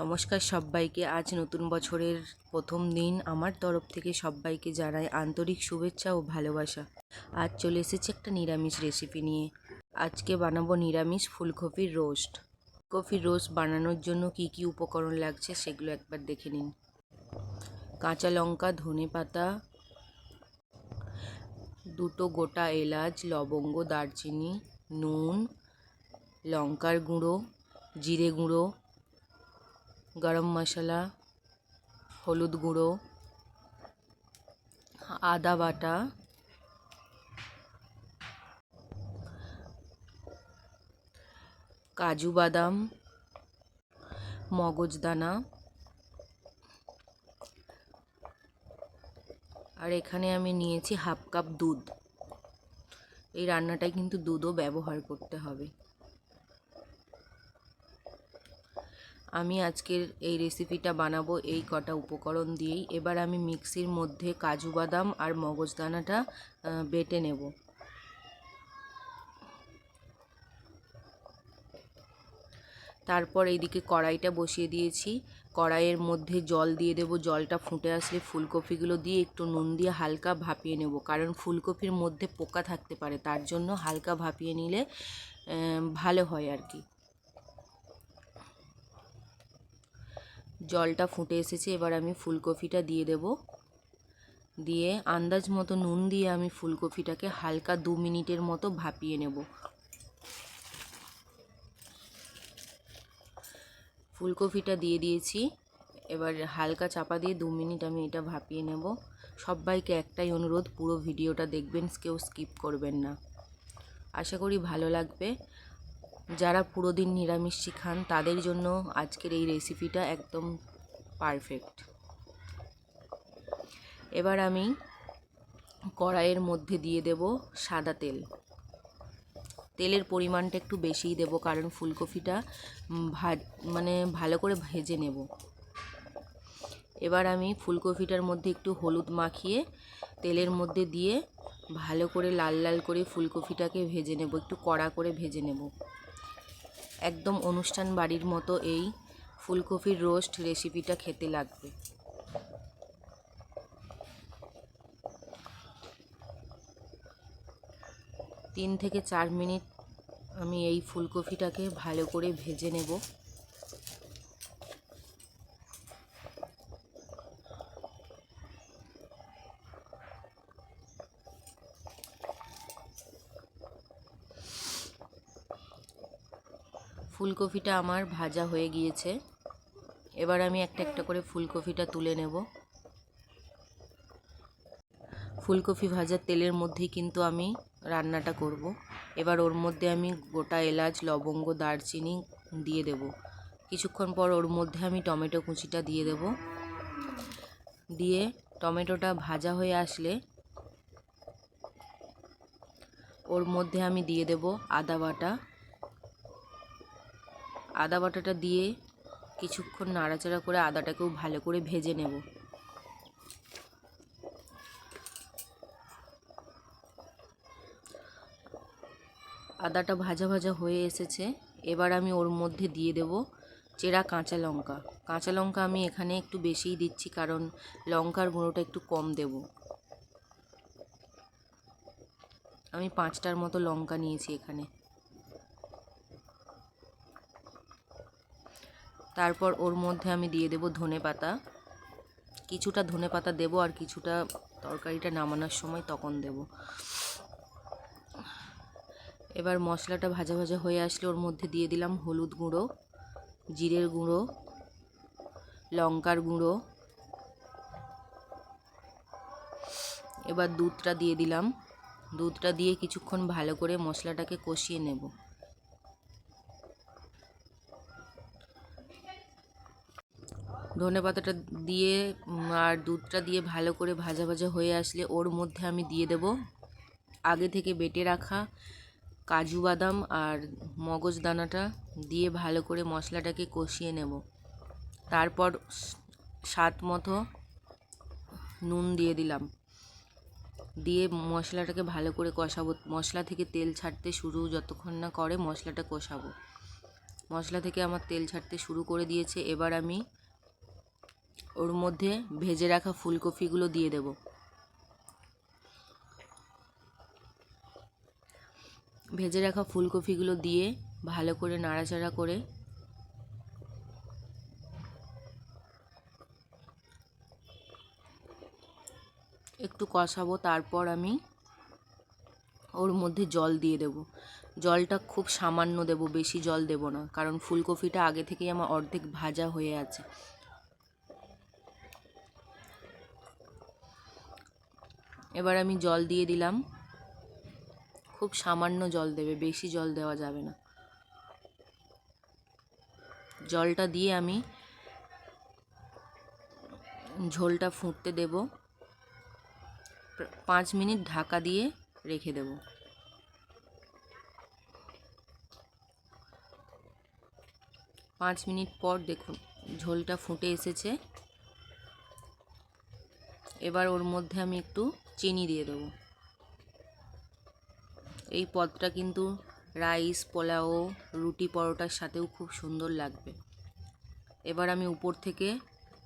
নমস্কার সবাইকে। আজ নতুন বছরের প্রথম দিন। আমার তরফ থেকে সবাইকে জানাই আন্তরিক শুভেচ্ছা ও ভালোবাসা। আজ চলে এসেছি একটা নিরামিষ রেসিপি নিয়ে। আজকে বানাবো নিরামিষ ফুলকপির রোস্ট কপির রোস্ট বানানোর জন্য কি কি উপকরণ লাগছে সেগুলো একবার দেখে নিন। কাঁচা লঙ্কা, ধনে পাতা, দুটো গোটা এলাচ, লবঙ্গ, দারচিনি, নুন, লঙ্কার গুঁড়ো, জিরে গুঁড়ো গরম মশলা, হলুদ গুঁড়ো, আদা বাটা, কাজু বাদাম মগজদানা আর এখানে আমি নিয়েছি হাফ কাপ দুধ। এই রান্নাটায় কিন্তু দুধও ব্যবহার করতে হবে। আমি আজকের এই রেসিপিটা বানাবো এই কটা উপকরণ দিয়েই। এবার আমি মিক্সির মধ্যে কাজু বাদাম আর মগজদানাটা বেটে নেব। তারপর এইদিকে কড়াইটা বসিয়ে দিয়েছি। কড়াইয়ের মধ্যে জল দিয়ে দেবো। জলটা ফুটে আসলে ফুলকপিগুলো দিয়ে একটু নুন দিয়ে হালকা ভাপিয়ে নেব। কারণ ফুলকপির মধ্যে পোকা থাকতে পারে, তার জন্য হালকা ভাপিয়ে নিলে ভালো হয় আর কি। জলটা ফুটে এসেছে, এবার আমি ফুলকপিটা দিয়ে দেব। দিয়ে আন্দাজ মতো নুন দিয়ে আমি ফুলকপিটাকে হালকা দু মিনিটের মতো ভাপিয়ে নেব। ফুলকপিটা দিয়ে দিয়েছি, এবার হালকা চাপা দিয়ে দু মিনিট আমি এটা ভাপিয়ে নেব। সবাইকে একটাই অনুরোধ, পুরো ভিডিওটা দেখবেন, কেউ স্কিপ করবেন না। আশা করি ভালো লাগবে। যারা পুরো দিন নিরামিষ খান, তাদের জন্য আজকের এই রেসিপিটা একদম পারফেক্ট এবার আমি কড়াইয়ের মধ্যে দিয়ে দেব সাদা তেল। তেলের পরিমাণটা একটু বেশিই দেব, কারণ ফুলকপিটা ভাজ মানে ভালো করে ভেজে নেব। এবার আমি ফুলকপিটার মধ্যে একটু হলুদ মাখিয়ে তেলের মধ্যে দিয়ে ভালো করে লাল লাল করে ফুলকপিটাকে ভেজে নেব, একটু কড়া করে ভেজে নেব। একদম অনুষ্ঠান বাড়ির মতো এই ফুলকপির রোস্ট রেসিপিটা খেতে লাগবে। তিন থেকে চার মিনিট আমি এই ফুলকপিটাকে ভালো করে ভেজে নেব। ফুলকপিটা আমার ভাজা হয়ে গিয়েছে। এবার আমি একটা একটা করে ফুলকপিটা তুলে নেব। ফুলকপি ভাজার তেলের মধ্যেই কিন্তু আমি রান্নাটা করব। এবার ওর মধ্যে আমি গোটা এলাচ, লবঙ্গ, দারচিনি দিয়ে দেব। কিছুক্ষণ পর ওর মধ্যে আমি টমেটো কুচিটা দিয়ে দেব। দিয়ে টমেটোটা ভাজা হয়ে আসলে ওর মধ্যে আমি দিয়ে দেব আদা বাটা। আদা বাটাটা দিয়ে কিছুক্ষণ নাড়াচাড়া করে আদাটাকেও ভালো করে ভেজে নেব। আদাটা ভাজা ভাজা হয়ে এসেছে। এবার আমি ওর মধ্যে দিয়ে দেব চেরা কাঁচা লঙ্কা। কাঁচা লঙ্কা আমি এখানে একটু বেশিই দিচ্ছি কারণ লঙ্কার গুঁড়োটা একটু কম দেব। আমি পাঁচটার মতো লঙ্কা নিয়েছি এখানে। তারপর ওর মধ্যে আমি দিয়ে দেব ধনে পাতা। কিছুটা ধনে পাতা দেবো আর কিছুটা তরকারিটা নামানোর সময় তখন দেব। এবার মশলাটা ভাজা ভাজা হয়ে আসলে ওর মধ্যে দিয়ে দিলাম হলুদ গুঁড়ো, জিরের গুঁড়ো, লঙ্কার গুঁড়ো। এবার দুধটা দিয়ে দিলাম। দুধটা দিয়ে কিছুক্ষণ ভালো করে মশলাটাকে কষিয়ে নেব। ধনে পাতাটা দিয়ে আর দুধটা দিয়ে ভালো করে ভাজা ভাজা হয়ে আসলে ওর মধ্যে আমি দিয়ে দেব আগে থেকে বেটে রাখা কাজু বাদাম আর মগজ দানাটা দিয়ে ভালো করে মশলাটাকে কষিয়ে নেব। তারপর স্বাদ মতো নুন দিয়ে দিলাম। দিয়ে মশলাটাকে ভালো করে কষাবো। মশলা থেকে তেল ছাড়তে শুরু যতক্ষণ না করে মশলাটা কষাবো। মশলা থেকে আমার তেল ছাড়তে শুরু করে দিয়েছে। এবার আমি ওর মধ্যে ভেজে রাখা ফুলকপিগুলো দিয়ে দেব। ভেজে রাখা ফুলকপিগুলো দিয়ে ভালো করে নাড়াচাড়া করে একটু কষাবো, তারপর আমি ওর মধ্যে জল দিয়ে দেব। জলটা খুব সামান্য দেব, বেশি জল দেব না, কারণ ফুলকপিটা আগে থেকেই আমার অর্ধেক ভাজা হয়ে আছে। এবার আমি জল দিয়ে দিলাম। খুব সামান্য জল দেবে, বেশি জল দেওয়া যাবে না। জলটা দিয়ে আমি ঝোলটা ফুটতে দেব। পাঁচ মিনিট ঢাকা দিয়ে রেখে দেব। পাঁচ মিনিট পর দেখুন, ঝোলটা ফুটে এসেছে। এবার ওর মধ্যে আমি একটু চিনি দিয়ে দেবো। এই পদটা কিন্তু রাইস, পোলাও, রুটি পরোটার সাথেও খুব সুন্দর লাগবে। এবার আমি উপর থেকে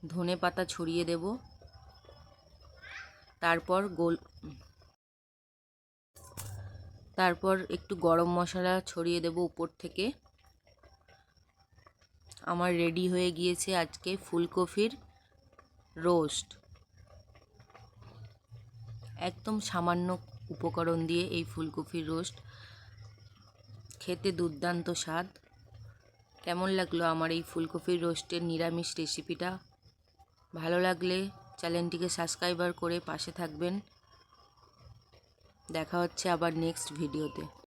ধনে পাতা ছড়িয়ে দেব। তারপর গোল তারপর একটু গরম মশলা ছড়িয়ে দেব উপর থেকে। আমার রেডি হয়ে গিয়েছে আজকে ফুলকপির রোস্ট। একদম সামান্য উপকরণ দিয়ে এই ফুলকপির রোস্ট। খেতে দুর্দান্ত স্বাদ। কেমন লাগল আমার এই ফুলকপির রোস্টের নিরামিষ রেসিপিটা? ভালো লাগলে চ্যানেলটিকে সাবস্ক্রাইবার করে পাশে থাকবেন। দেখা হচ্ছে আবার নেক্সট ভিডিওতে।